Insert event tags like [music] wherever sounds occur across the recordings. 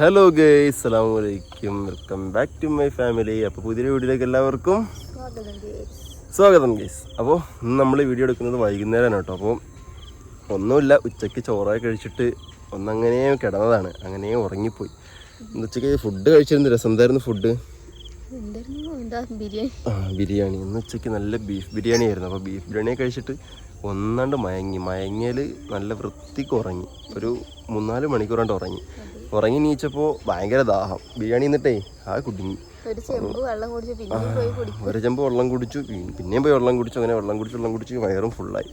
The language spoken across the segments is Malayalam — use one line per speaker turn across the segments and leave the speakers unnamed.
ഹലോ ഗേയ് അസ്സാം വലൈക്കും welcome back to my family അപ്പോൾ പുതിയ വീഡിയോയിലേക്ക് എല്ലാവർക്കും സ്വാഗതം ഗേസ് അപ്പോൾ ഇന്ന് നമ്മൾ വീഡിയോ എടുക്കുന്നത് വൈകുന്നേരമാണ് കേട്ടോ. അപ്പോൾ ഒന്നുമില്ല ഉച്ചയ്ക്ക് ചോറായി കഴിച്ചിട്ട് ഒന്നങ്ങനെ കിടന്നതാണ്. അങ്ങനെ ഉറങ്ങിപ്പോയി. ഉച്ചയ്ക്ക് ഫുഡ് കഴിച്ചിരുന്നു. രസം എന്തായിരുന്നു ഫുഡ്
ബിരിയാണി?
ആ ബിരിയാണി. ഇന്ന് ഉച്ചയ്ക്ക് നല്ല ബീഫ് ബിരിയാണി ആയിരുന്നു അപ്പോൾ ബീഫ് ബിരിയാണി കഴിച്ചിട്ട് ഒന്നാണ്ട് മയങ്ങി. മയങ്ങിയാൽ നല്ല വൃത്തിക്ക് ഉറങ്ങി. ഒരു മൂന്നാൽ മണിക്കൂറാണ്ട് ഉറങ്ങി. ഉറങ്ങി നീച്ചപ്പോൾ ഭയങ്കര ദാഹം. ബിരിയാണി എന്നിട്ടേ ആ കുടുങ്ങി.
ഒരു ചെമ്പ് വെള്ളം കുടിച്ച്
പിന്നെയും പോയി വെള്ളം കുടിച്ചു അങ്ങനെ വെള്ളം കുടിച്ച് വെള്ളം കുടിച്ച് വയറും ഫുള്ളായി.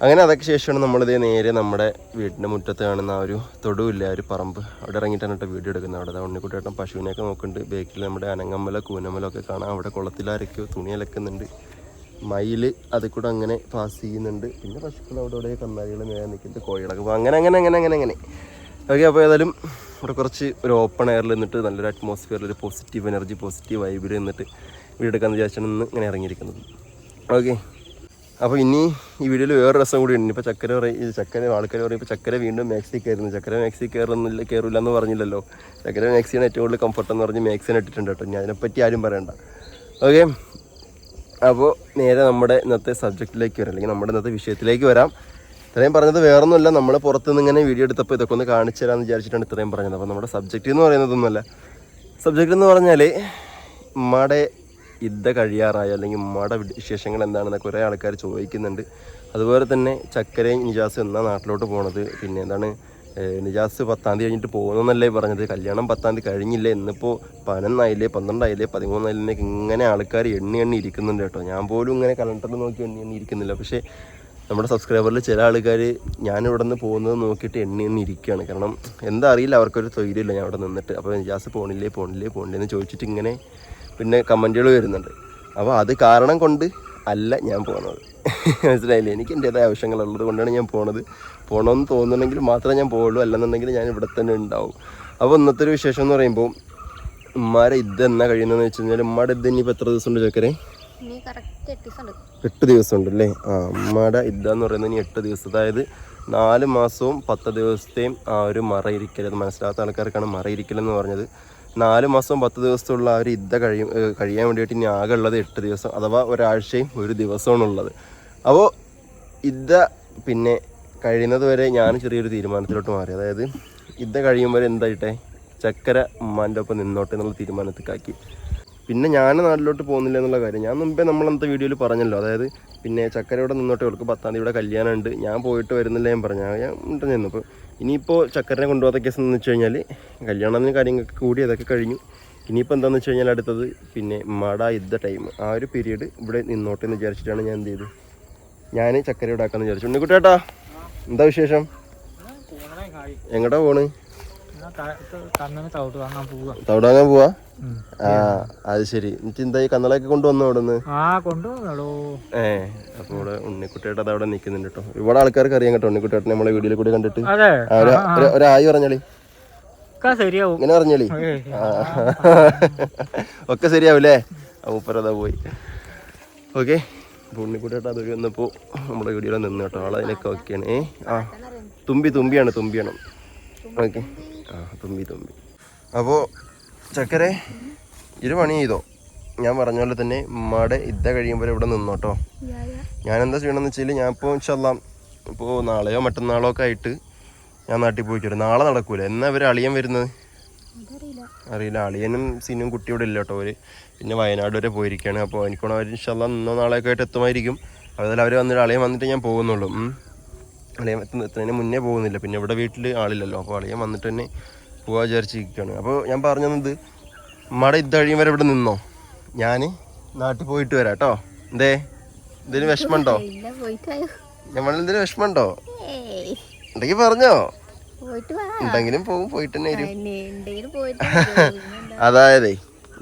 അങ്ങനെ അതൊക്കെ ശേഷമാണ് നമ്മളിതേ നേരെ നമ്മുടെ വീടിന്റെ മുറ്റത്ത് കാണുന്ന ആ ഒരു തൊടുവില്ല ആ ഒരു പറമ്പ്. അവിടെ ഇറങ്ങിയിട്ടാണ് കേട്ടോ വീഡിയോ എടുക്കുന്നത്. അവിടെ ഉണ്ണിക്കുട്ടേട്ടൻ പശുവിനെയൊക്കെ നോക്കുന്നുണ്ട്. ബേക്കിൽ നമ്മുടെ അനങ്ങമ്മല കൂനമ്മല ഒക്കെ കാണാം. അവിടെ കുളത്തിലാരൊക്കെ തുണി അലക്കുന്നുണ്ട്. മയിൽ അതിൽ കൂടെ അങ്ങനെ പാസ് ചെയ്യുന്നുണ്ട്. പിന്നെ പശുക്കൾ അവിടെ ഇവിടെ കന്നാലികൾ നേരെ നിൽക്കുന്നുണ്ട്. കോഴികളൊക്കെ. അപ്പോൾ അങ്ങനെ അങ്ങനെ അങ്ങനെ അങ്ങനെ അങ്ങനെ. ഓക്കെ അപ്പോൾ ഏതായാലും ഇവിടെ കുറച്ച് ഒരു ഓപ്പൺ എയറിൽ നിന്നിട്ട് നല്ലൊരു അറ്റ്മോസ്ഫിയറിൽ ഒരു പോസിറ്റീവ് എനർജി പോസിറ്റീവ് വൈബിൽ നിന്നിട്ട് വീടെടുക്കാന്ന് വിചാരിച്ചാണ് ഇന്ന് ഇങ്ങനെ ഇറങ്ങിയിരിക്കുന്നത്. ഓക്കെ. അപ്പോൾ ഇനി ഈ വീഡിയോയിൽ വേറെ രസം കൂടി ഉണ്ട്. ഇപ്പോൾ ചക്കര പറയും ചക്കര ആൾക്കാർ പറയും ഇപ്പോൾ ചക്കര വീണ്ടും മാക്സി കയറുന്നു. ചക്കര മാക്സി കയറുന്നില്ല കയറില്ല എന്ന് പറഞ്ഞില്ലല്ലോ. ചക്കര മാക്സിയാണ് ഏറ്റവും കൂടുതൽ കംഫർട്ട് എന്ന് പറഞ്ഞ് മാക്സിനെ ഇട്ടിട്ടുണ്ട് കേട്ടോ. ഞാൻ അതിനെപ്പറ്റി ആരും പറയണ്ട. ഓക്കെ. അപ്പോൾ നേരെ നമ്മുടെ ഇന്നത്തെ സബ്ജക്റ്റിലേക്ക് വരാം. അല്ലെങ്കിൽ നമ്മുടെ ഇന്നത്തെ വിഷയത്തിലേക്ക് വരാം. ഇത്രയും പറഞ്ഞത് വേറൊന്നുമല്ല. നമ്മൾ പുറത്തുനിന്ന് ഇങ്ങനെ വീഡിയോ എടുത്തപ്പോൾ ഇതൊക്കെ ഒന്ന് കാണിച്ചു തരാമെന്ന് വിചാരിച്ചിട്ടാണ് ഇത്രയും പറഞ്ഞത്. അപ്പോൾ നമ്മുടെ സബ്ജക്റ്റ് എന്ന് പറയുന്നതൊന്നുമല്ല. സബ്ജക്റ്റ് എന്ന് പറഞ്ഞാൽ ഉമ്മയുടെ ഇദ്ധ കഴിയാറായ അല്ലെങ്കിൽ ഉമ്മയുടെ വിശേഷങ്ങൾ എന്താണെന്ന് കുറേ ആൾക്കാർ ചോദിക്കുന്നുണ്ട്. അതുപോലെ തന്നെ ചക്കരയും നിജാസും എന്നാ നാട്ടിലോട്ട് പോണത്? പിന്നെ എന്താണ് നിജാസ് പത്താം തീയതി കഴിഞ്ഞിട്ട് പോകുന്നല്ലേ പറഞ്ഞത്. കല്യാണം പത്താം തീയതി കഴിഞ്ഞില്ലേ? ഇന്നിപ്പോൾ പതിനൊന്നായില്ലേ? പന്ത്രണ്ടായില്ലേ? പതിമൂന്നായില്ലേ? ഇങ്ങനെ ആൾക്കാർ എണ്ണി എണ്ണി ഇരിക്കുന്നുണ്ട് കേട്ടോ. ഞാൻ പോലും ഇങ്ങനെ കലണ്ടറിൽ നോക്കി എണ്ണി എണ്ണി ഇരിക്കുന്നില്ല. പക്ഷേ നമ്മുടെ സബ്സ്ക്രൈബറിൽ ചില ആൾക്കാർ ഞാൻ ഇവിടെ നിന്ന് പോകുന്നത് നോക്കിയിട്ട് എണ്ണി എണ്ണി ഇരിക്കുകയാണ്. കാരണം എന്താ അറിയില്ല അവർക്കൊരു തൊഴിലില്ല ഞാൻ അവിടെ നിന്നിട്ട്. അപ്പോൾ നിജാസ് പോണില്ലേ? പോണില്ലേ? പോണില്ലേ എന്ന് ചോദിച്ചിട്ട് ഇങ്ങനെ പിന്നെ കമന്റുകൾ വരുന്നുണ്ട്. അപ്പോൾ അത് കാരണം കൊണ്ട് അല്ല ഞാൻ പോകുന്നത് മനസ്സിലായില്ലേ? എനിക്ക് എന്റേതായ ആവശ്യങ്ങളുള്ളത് കൊണ്ടാണ് ഞാൻ പോണത്. പോകണമെന്ന് തോന്നുന്നുണ്ടെങ്കിൽ മാത്രമേ ഞാൻ പോകുള്ളൂ അല്ലെന്നുണ്ടെങ്കിൽ ഞാൻ ഇവിടെ തന്നെ ഉണ്ടാവും. അപ്പോൾ ഇന്നത്തെ ഒരു വിശേഷം എന്ന് പറയുമ്പോൾ ഉമ്മാരെ ഇത് എന്നാ കഴിയുന്നതെന്ന് വെച്ച് കഴിഞ്ഞാൽ ഉമ്മയുടെ ഇത് ഇനിയിപ്പോൾ എത്ര ദിവസം ഉണ്ട് ചക്കരെ
എട്ട് ദിവസം ഉണ്ട്.
അല്ലേ ആ ഉമ്മയുടെ ഇതെന്ന് പറയുന്നത് ഇനി എട്ട് ദിവസം. അതായത് നാല് മാസവും പത്ത് ദിവസത്തെയും ആ ഒരു മറയിരിക്കൽ. അത് മനസ്സിലാത്ത ആൾക്കാർക്കാണ് മറയിരിക്കൽ എന്ന് പറഞ്ഞത്. നാല് മാസവും പത്ത് ദിവസത്തുള്ള ആ ഒരു ഇദ്ദ കഴിയും കഴിയാൻ വേണ്ടിയിട്ട് ഇനി ആകെ ഉള്ളത് എട്ട് ദിവസം അഥവാ ഒരാഴ്ചയും ഒരു ദിവസമാണ് ഉള്ളത് അപ്പോൾ ഇദ്ദ പിന്നെ കഴിയുന്നത് വരെ ഞാൻ ചെറിയൊരു തീരുമാനത്തിലോട്ട് മാറി. അതായത് ഇദ്ദ കഴിയുമ്പോൾ എന്തായിട്ടെ? ചക്കര ഉമ്മാന്റെ ഒപ്പം നിന്നോട്ടെ എന്നുള്ള തീരുമാനത്തിലാക്കി പിന്നെ ഞാൻ നാട്ടിലോട്ട് പോകുന്നില്ല എന്നുള്ള കാര്യം. ഞാൻ മുമ്പേ നമ്മളന്നത്തെ വീഡിയോയിൽ പറഞ്ഞല്ലോ. അതായത് പിന്നെ ചക്കരയുടെ നിന്നോട്ടെ ഇവർക്ക് പത്താം തീയതി ഇവിടെ കല്യാണം ഉണ്ട് ഞാൻ പോയിട്ട് വരുന്നില്ല ഞാൻ പറഞ്ഞു. ഞാൻ ഉണ്ടെന്നു അപ്പോൾ ഇനിയിപ്പോൾ ചക്കരനെ കൊണ്ടുപോകാത്ത കേസ് എന്ന് വെച്ച് കഴിഞ്ഞാൽ കല്യാണത്തിന് കാര്യങ്ങൾക്ക് കൂടി അതൊക്കെ കഴിഞ്ഞു. ഇനിയിപ്പോൾ എന്താണെന്ന് വെച്ച് കഴിഞ്ഞാൽ അടുത്തത് പിന്നെ മട യുദ്ധ ടൈം ആ ഒരു പീരീഡ് ഇവിടെ നിന്നോട്ടെ എന്ന് വിചാരിച്ചിട്ടാണ് ഞാൻ എന്ത് ചെയ്തു. ഞാൻ ചക്കര ഇടാക്കാന്ന് വിചാരിച്ചു. ഉണ്ണിക്കുട്ടേട്ടാ എന്താ വിശേഷം? എങ്ങോട്ടാ പോണ്? തവിടാങ്ങാൻ പോവാ? ആ അത് ശരി. എന്നിട്ട് എന്താ ഈ കന്നളയൊക്കെ കൊണ്ടുവന്നു അവിടെ നിന്ന്
ആ കൊണ്ടുപോകണോ
ഏ അപ്പൊ ഇവിടെ ഉണ്ണിക്കുട്ടിയേട്ട അത് അവിടെ നിക്കുന്നുണ്ട് കേട്ടോ ഒരുപാട് ആൾക്കാർക്ക് അറിയാം കേട്ടോ ഉണ്ണിക്കുട്ടിയേട്ടനെ നമ്മളെ വീഡിയോയിൽ കൂടി കണ്ടിട്ട്. ഒരായി പറഞ്ഞളി. ഇങ്ങനെ പറഞ്ഞളി. ഒക്കെ ശരിയാവൂലേ? മൂപ്പരതാ പോയി. ഓക്കെ. അപ്പൊ ഉണ്ണിക്കുട്ടിയേട്ട അത് വന്നപ്പോ നമ്മുടെ വീഡിയോയിൽ നിന്ന് കേട്ടോ. ആളതിനൊക്കെ ഓക്കെയാണ്. ഏ ആ. തുമ്പി തുമ്പിയാണ് തുമ്പിയാണ്. ഓക്കെ. ആ തുമ്പി തുമ്പി അപ്പോൾ ചക്കരെ ഇരു പണി ചെയ്തോ ഞാൻ പറഞ്ഞ പോലെ തന്നെ ഉമ്മയുടെ ഇദ്ദ കഴിയുമ്പോൾ ഇവിടെ നിന്നോട്ടോ. ഞാൻ എന്താ ചെയ്യണമെന്ന് വെച്ചാൽ ഞാൻ ഇപ്പോൾ ചെല്ലാം ഇപ്പോൾ നാളെയോ മറ്റന്നാളോ ഒക്കെ ആയിട്ട് ഞാൻ നാട്ടിൽ പോയിട്ട് വരും. നാളെ നടക്കൂല. എന്നാ ഇവർ അളിയൻ വരുന്നത്? അറിയില്ല. അളിയനും സിനും കുട്ടിയോടെ ഇല്ല കേട്ടോ അവർ പിന്നെ വയനാട് വരെ പോയിരിക്കുകയാണ് അപ്പോൾ എനിക്കോണം അവർ ഇൻഷല്ലാം നിന്നോ നാളെയൊക്കെ ആയിട്ട് എത്തുമായിരിക്കും. അതുപോലെ അവർ വന്നിട്ട് അളിയൻ വന്നിട്ട് ഞാൻ പോകുന്നുള്ളൂ. അളിയൻ എത്തുന്ന എത്തുന്നതിന് മുന്നേ പോകുന്നില്ല. പിന്നെ ഇവിടെ വീട്ടിൽ ആളില്ലല്ലോ. അപ്പോൾ അളിയൻ വന്നിട്ട് തന്നെ പോകാൻ വിചാരിച്ചിരിക്കുകയാണ് അപ്പോൾ ഞാൻ പറഞ്ഞു തന്നത് ഉമ്മയുടെ ഇത് കഴിയും വരെ ഇവിടെ നിന്നോ. ഞാൻ നാട്ടിൽ പോയിട്ട് വരാം കേട്ടോ എന്തേ? എന്തെങ്കിലും വിഷമമുണ്ടോ? നമ്മളെന്തെങ്കിലും വിഷമമുണ്ടോ?
ഏയ്.
ഉണ്ടെങ്കിൽ പറഞ്ഞോ. ഉണ്ടെങ്കിലും പോകും പോയിട്ട് തന്നെ വരും. [laughs] അതായത്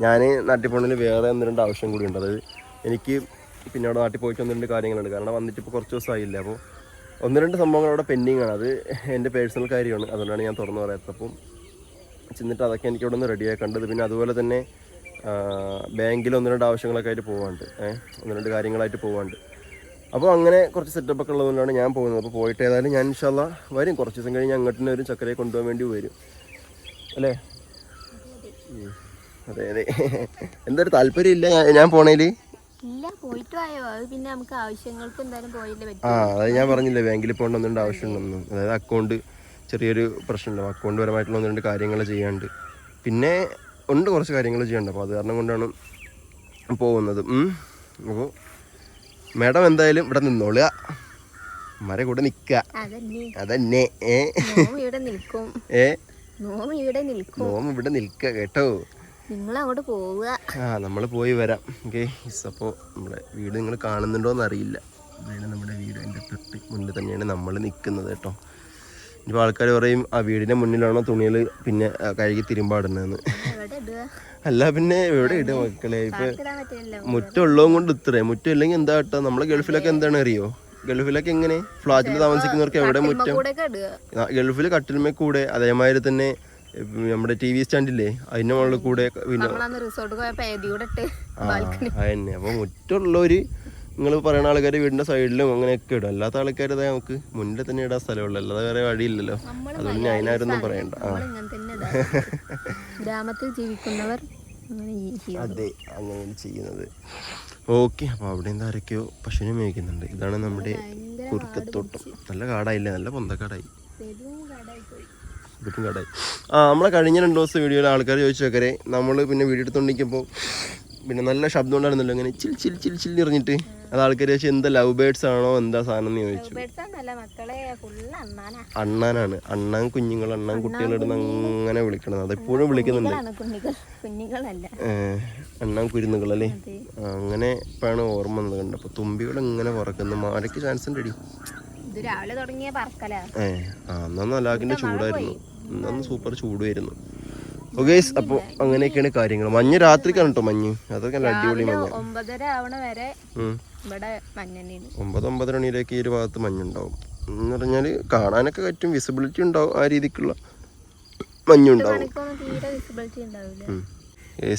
ഞാൻ നാട്ടിൽ പോകണമെങ്കിൽ വേറെ ഒന്ന് രണ്ട് ആവശ്യം കൂടി ഉണ്ട്. അതായത് എനിക്ക് പിന്നെ അവിടെ നാട്ടിൽ പോയിട്ട് ഒന്ന് രണ്ട് കാര്യങ്ങളുണ്ട്. കാരണം വന്നിട്ട് ഇപ്പോൾ കുറച്ച് ദിവസമായില്ല. അപ്പോൾ ഒന്ന് രണ്ട് സംഭവങ്ങൾ അവിടെ പെൻഡിങ് ആണ്. അത് എന്റെ പേഴ്സണൽ കാര്യമാണ്. അതുകൊണ്ടാണ് ഞാൻ തുറന്നു പറയാത്തത് അപ്പം ചെന്നിട്ട് അതൊക്കെ എനിക്ക് ഇവിടെ നിന്ന് റെഡിയാക്കേണ്ടത് പിന്നെ അതുപോലെ തന്നെ ബാങ്കിൽ ഒന്ന് രണ്ട് ആവശ്യങ്ങളൊക്കെ ആയിട്ട് പോകാണ്ട് ഏഹ് ഒന്ന് രണ്ട് കാര്യങ്ങളായിട്ട് പോകാണ്ട് അപ്പോൾ അങ്ങനെ കുറച്ച് സെറ്റപ്പ് ഒക്കെ ഉള്ളതുകൊണ്ടാണ് ഞാൻ പോകുന്നത്. അപ്പോൾ പോയിട്ട് ഏതായാലും ഞാൻ ഇൻഷാല്ല വരും. കുറച്ച് ദിവസം കഴിഞ്ഞ് അങ്ങോട്ട് ഒരു ചക്കരയെ കൊണ്ടുപോകാൻ വേണ്ടി വരും. അല്ലേ. അതെ അതെ. [laughs] എന്തൊരു താല്പര്യം ഇല്ല ഞാൻ- ഞാൻ പോണേൽ?
ഇല്ല പോയിട്ട് വായോ അത് പിന്നെ നമുക്ക് ആവശ്യങ്ങൾക്ക് എന്തായാലും പോയില്ലേ
ആ അത് ഞാൻ പറഞ്ഞില്ലേ ബാങ്കിൽ പോകണമെന്നുണ്ട് ആവശ്യമുണ്ടെന്നും. അതായത് അക്കൗണ്ട് ചെറിയൊരു പ്രശ്നമുണ്ടാവും അക്കൗണ്ട് പരമായിട്ടുള്ള ഒന്ന് രണ്ട് കാര്യങ്ങൾ ചെയ്യാണ്ട്. പിന്നെ ഉണ്ട് കുറച്ച് കാര്യങ്ങൾ ചെയ്യണ്ട. അപ്പോൾ അത് കാരണം കൊണ്ടാണ് പോകുന്നത്. അപ്പോൾ മാഡം എന്തായാലും ഇവിടെ നിന്നോളുക. മര കൂടെ നിൽക്കുക.
അതന്നെ.
ഏ?
ഇവിടെ നിൽക്കും.
ഏ?
നിൽക്കും.
ഇവിടെ നിൽക്കുക കേട്ടോ.
നിങ്ങൾ അങ്ങോട്ട് പോവുക.
ആ നമ്മൾ പോയി വരാം. ഓക്കെ അപ്പോൾ നമ്മുടെ വീട് നിങ്ങൾ കാണുന്നുണ്ടോന്ന് അറിയില്ല ഇതാണ് നമ്മുടെ വീട് അതിന്റെ തൊട്ട് മുന്നിൽ തന്നെയാണ് നമ്മൾ നിൽക്കുന്നത് കേട്ടോ. ഇനിയിപ്പോൾ ആൾക്കാർ പറയും ആ വീടിന്റെ മുന്നിലാണോ തുണികൾ പിന്നെ കഴുകി തിരുമ്പാടുന്നതെന്ന്? അല്ല പിന്നെ എവിടെ ഇടുക മക്കളെ? ഇപ്പം മുറ്റമുള്ളതും കൊണ്ട് ഇത്രേ. മുറ്റം ഇല്ലെങ്കിൽ എന്താ കേട്ടോ? നമ്മളെ ഗൾഫിലൊക്കെ എന്താണ് അറിയോ ഗൾഫിലൊക്കെ എങ്ങനെ? ഫ്ലാറ്റിൽ താമസിക്കുന്നവർക്ക് എവിടെ മുറ്റം? ഗൾഫിൽ കട്ടിൽമേ കൂടെ അതേമാതിരി തന്നെ ഇപ്പം നമ്മുടെ ടി വി സ്റ്റാൻഡില്ലേ അതിന്റെ മുകളിൽ കൂടെ പിന്നെ അതന്നെ. അപ്പൊ മുറ്റുള്ളവര് നിങ്ങൾ പറയുന്ന ആൾക്കാർ വീടിന്റെ സൈഡിലും അങ്ങനെയൊക്കെ ഇടും. അല്ലാത്ത ആൾക്കാർ അതായത് നമുക്ക് മുന്നിൽ തന്നെ ഇടാൻ സ്ഥലമുള്ളൂ. അല്ലാതെ വേറെ വഴിയില്ലല്ലോ. അതുകൊണ്ട് പറയണ്ട.
തന്നെ ഇടാ. [laughs] ഗ്രാമത്തിൽ ജീവിക്കുന്നവർ
അതെ അങ്ങനെയാണ് ചെയ്യുന്നത്. ഓക്കെ അപ്പോൾ അവിടെ എന്താ ആരൊക്കെയോ പശുവിനെ മേയ്ക്കുന്നുണ്ട്. ഇതാണ് നമ്മുടെ കുറുക്കത്തോട്ടം. നല്ല കാടായില്ല? നല്ല പൊന്തക്കാടായി.
പെരും കടായി
ആ നമ്മളെ കഴിഞ്ഞ രണ്ട് ദിവസം വീഡിയോയിൽ ആൾക്കാർ ചോദിച്ചു വെക്കരെ നമ്മൾ പിന്നെ വീഡിയോ എടുത്തുകൊണ്ടിരിക്കുമ്പോൾ പിന്നെ നല്ല ശബ്ദം ഉണ്ടായിരുന്നല്ലോ ഇങ്ങനെ ചിൽ ചിൽ ചിൽ ചിൽ നിറഞ്ഞിട്ട് അത് ആൾക്കാർ ചോദിച്ചു എന്താ ലവ് ബേർഡ്സ് ആണോ എന്താ സാധനം? എന്ന് ചോദിച്ചു. അണ്ണാനാണ്. അണ്ണാൻ കുഞ്ഞുങ്ങൾ അണ്ണാൻ കുട്ടികളിടുന്ന് അങ്ങനെ വിളിക്കണം അതെപ്പോഴും വിളിക്കുന്നുണ്ട്. അണ്ണാൻ കുരുന്നുകളല്ലേ അല്ലേ? അങ്ങനെ ഇപ്പോഴാണ് ഓർമ്മ വന്നത് കണ്ടപ്പോൾ. തുമ്പികൾ ഇങ്ങനെ പറക്കുന്നു മാരയ്ക്ക് ചാൻസ് ഉണ്ട്
ഇത് രാവിലെ തുടങ്ങിയ പറക്കലാ.
ഏ ചൂടായിരുന്നു. അന്നന്ന് സൂപ്പർ ചൂടുമായിരുന്നു. ഓക്കെ അപ്പോൾ അങ്ങനെയൊക്കെയാണ് കാര്യങ്ങൾ. മഞ്ഞ് രാത്രിക്കാണ് കേട്ടോ മഞ്ഞ്. അതൊക്കെ നല്ല അടിപൊളി മഞ്ഞ്.
ഒമ്പതര ആവണ വരെ ഇവിടെ
ഒമ്പത് ഒമ്പതര മണിയിലേക്ക് ഈ ഒരു ഭാഗത്ത് മഞ്ഞുണ്ടാവും. എന്ന് പറഞ്ഞാൽ കാണാനൊക്കെ പറ്റും. വിസിബിലിറ്റി ഉണ്ടാവും ആ രീതിക്കുള്ള മഞ്ഞുണ്ടാവും.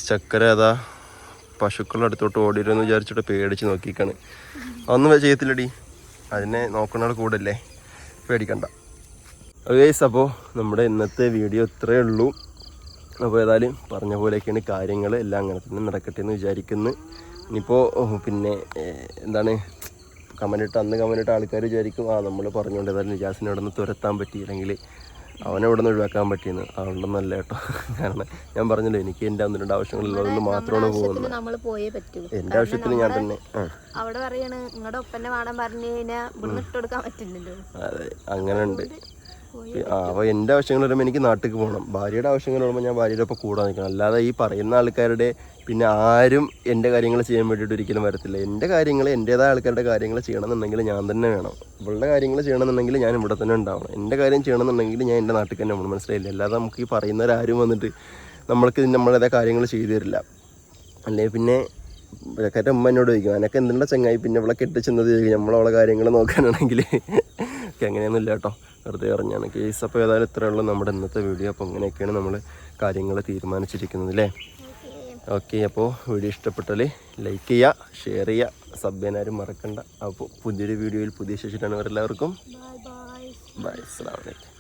ചക്കര അതാ പശുക്കളുടെ അടുത്തോട്ട് ഓടിയിരുന്നു വിചാരിച്ചിട്ട് പേടിച്ച് നോക്കിക്കാണ്. ഒന്നും ചെയ്യത്തില്ലടി. അതിനെ നോക്കണ കൂടല്ലേ പേടിക്കണ്ട. ഗേസ് അപ്പോൾ നമ്മുടെ ഇന്നത്തെ വീഡിയോ ഇത്രയേ ഉള്ളൂ. അപ്പോൾ ഏതായാലും പറഞ്ഞ പോലെയൊക്കെയാണ് കാര്യങ്ങൾ എല്ലാം അങ്ങനെ തന്നെ നടക്കട്ടെ എന്ന് വിചാരിക്കുന്നു. ഇനിയിപ്പോൾ പിന്നെ എന്താണ്? കമന്റ് ഇട്ട് അന്ന് കമന്റ് ഇട്ട ആൾക്കാർ വിചാരിക്കും ആ നമ്മൾ പറഞ്ഞുകൊണ്ട് ഏതായാലും നിജാസിനെ അവിടെ നിന്ന് തുരത്താൻ പറ്റി അല്ലെങ്കിൽ അവനെ ഇവിടെ നിന്ന് ഒഴിവാക്കാൻ പറ്റിയെന്ന്? അതുകൊണ്ടൊന്നല്ല കേട്ടോ. കാരണം ഞാൻ പറഞ്ഞല്ലോ എനിക്ക് എന്റെ ഒന്ന് രണ്ട് ആവശ്യങ്ങളുള്ളതുകൊണ്ട് മാത്രമാണ് പോകുന്നത്.
നമ്മൾ പോയേ പറ്റൂ.
എന്റെ ആവശ്യത്തിന് ഞാൻ തന്നെ
അവിടെ പറയാണ് നിങ്ങളുടെ ഒപ്പന്നെ വാടാൻ പറഞ്ഞു കഴിഞ്ഞാൽ ഇവിടുന്ന് ഇട്ട് പറ്റില്ലല്ലോ.
അതെ അങ്ങനെ ഉണ്ട് അപ്പോൾ എന്റെ ആവശ്യങ്ങൾ വരുമ്പോൾ എനിക്ക് നാട്ടിൽ പോകണം ഭാര്യയുടെ ആവശ്യങ്ങൾ വരുമ്പോൾ ഞാൻ ഭാര്യയുടെ ഒപ്പം കൂടാൻ നിൽക്കണം. അല്ലാതെ ഈ പറയുന്ന ആൾക്കാരുടെ പിന്നെ ആരും എന്റെ കാര്യങ്ങൾ ചെയ്യാൻ വേണ്ടിയിട്ട് ഒരിക്കലും വരത്തില്ല. എന്റെ കാര്യങ്ങൾ എന്റേതായ ആൾക്കാരുടെ കാര്യങ്ങൾ ചെയ്യണമെന്നുണ്ടെങ്കിൽ ഞാൻ തന്നെ വേണം. ഇവളുടെ കാര്യങ്ങൾ ചെയ്യണമെന്നുണ്ടെങ്കിൽ ഞാൻ ഇവിടെ തന്നെ ഉണ്ടാവണം. എന്റെ കാര്യം ചെയ്യണമെന്നുണ്ടെങ്കിൽ ഞാൻ എന്റെ നാട്ടിൽ തന്നെ പോകണം മനസ്സിലായില്ല? അല്ലാതെ നമുക്ക് ഈ പറയുന്നവരാരും വന്നിട്ട് നമ്മൾക്ക് നമ്മളേതായ കാര്യങ്ങൾ ചെയ്തു തരില്ല. അല്ലെങ്കിൽ പിന്നെ ഇവരൊക്കെ അമ്മ എന്നോട് ചോദിക്കും അനക്ക് എന്തുണ്ട ചങ്ങായി പിന്നെ ഇവിടെ കെട്ടിച്ചെന്നത്? ചോദിക്കും നമ്മളവളെ കാര്യങ്ങൾ നോക്കാനാണെങ്കിൽ [laughs] അങ്ങനെയൊന്നും ഇല്ല കേട്ടോ. വെറുതെ അറിഞ്ഞാണ്. കേസ് അപ്പോൾ ഏതായാലും ഇത്രയേ ഉള്ളൂ നമ്മുടെ ഇന്നത്തെ വീഡിയോ. അപ്പോൾ അങ്ങനെയൊക്കെയാണ് നമ്മൾ കാര്യങ്ങൾ തീരുമാനിച്ചിരിക്കുന്നത് അല്ലേ? ഓക്കെ അപ്പോൾ വീഡിയോ ഇഷ്ടപ്പെട്ടാൽ ലൈക്ക് ചെയ്യുക ഷെയർ ചെയ്യുക. സബ് ചെയ്യാനാരും മറക്കണ്ട. അപ്പോൾ പുതിയൊരു വീഡിയോയിൽ പുതിയ ശേഷിട്ടാണ് എല്ലാവർക്കും ബൈ അസ്സാം വലൈക്കും